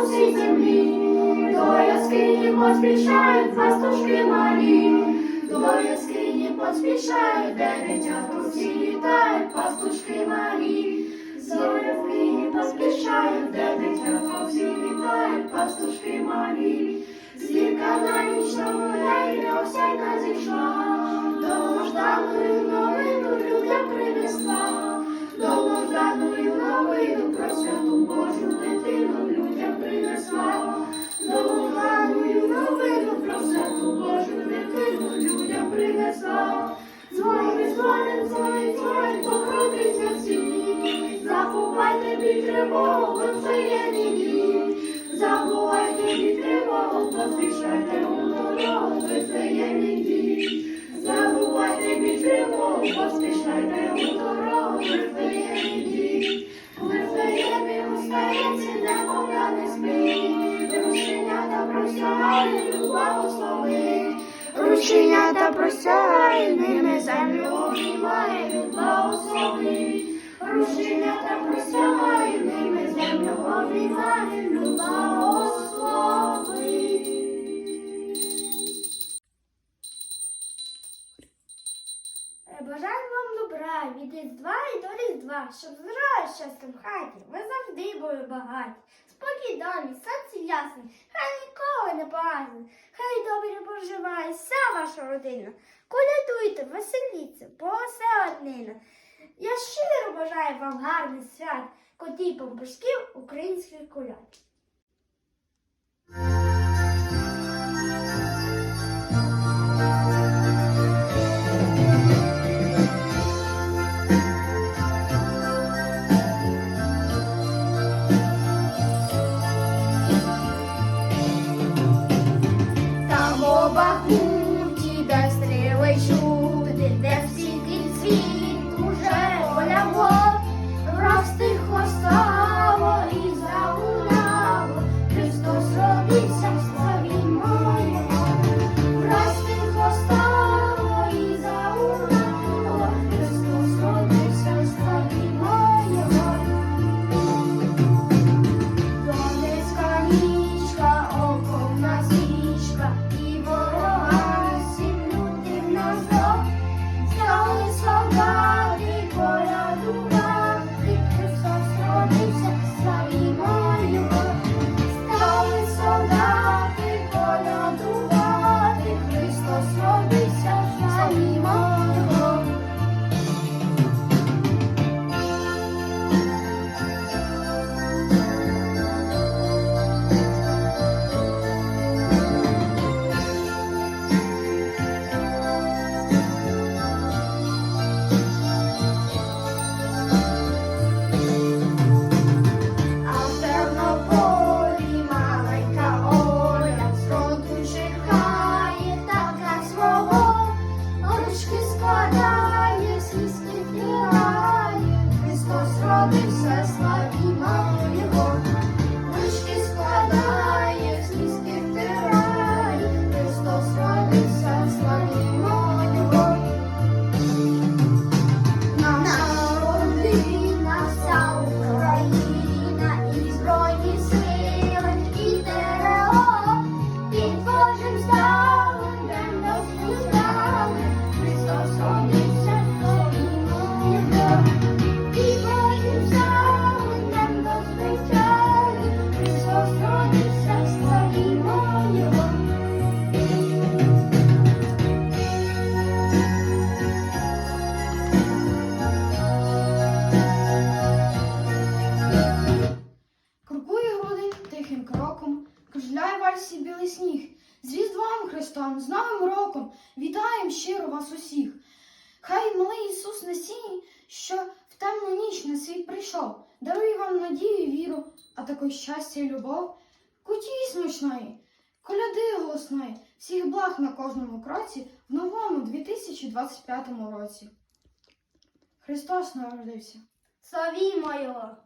дзвонять по усій землі, до яскині поспішають пастушки малі, до яскині поспішають, де дитятко всі літають, пастушки малі, зоря в Києві поспішають, де дитятко всі літають, пастушки малі, Принесла. Дзвони, дзвони, дзвони, дзвони, покрутиться всі, заховайте від тривогу, є дні. Забувайте від тривогу, поспішайте у дорогу, Вифлеємі дні. Забувайте від тривогу, поспішайте у дорогу, Рученята просягають, ними землю обіймають, благослови. Рушенята просягають, ними землю обіймають, благослови. Е, Бажаю вам добра від Різдва і до Різдва, щоб здоров'я щастя в хаті, ви завжди були багаті. Спокій домі, серце ясне, хай ніколи не погасне, добре проживає вся ваша родина. Колядуйте, веселіться, бо все однина. Я щиро бажаю вам гарних свят, котій бомбашків українських коляд. Христом, з Новим роком вітаєм щиро вас усіх. Хай малий Ісус на сіні, що в темну ніч на світ прийшов, дарує вам надію і віру, а також щастя і любов, куті смачної, коляди голосної, всіх благ на кожному кроці в новому 2025 році. Христос народився. Славімо його!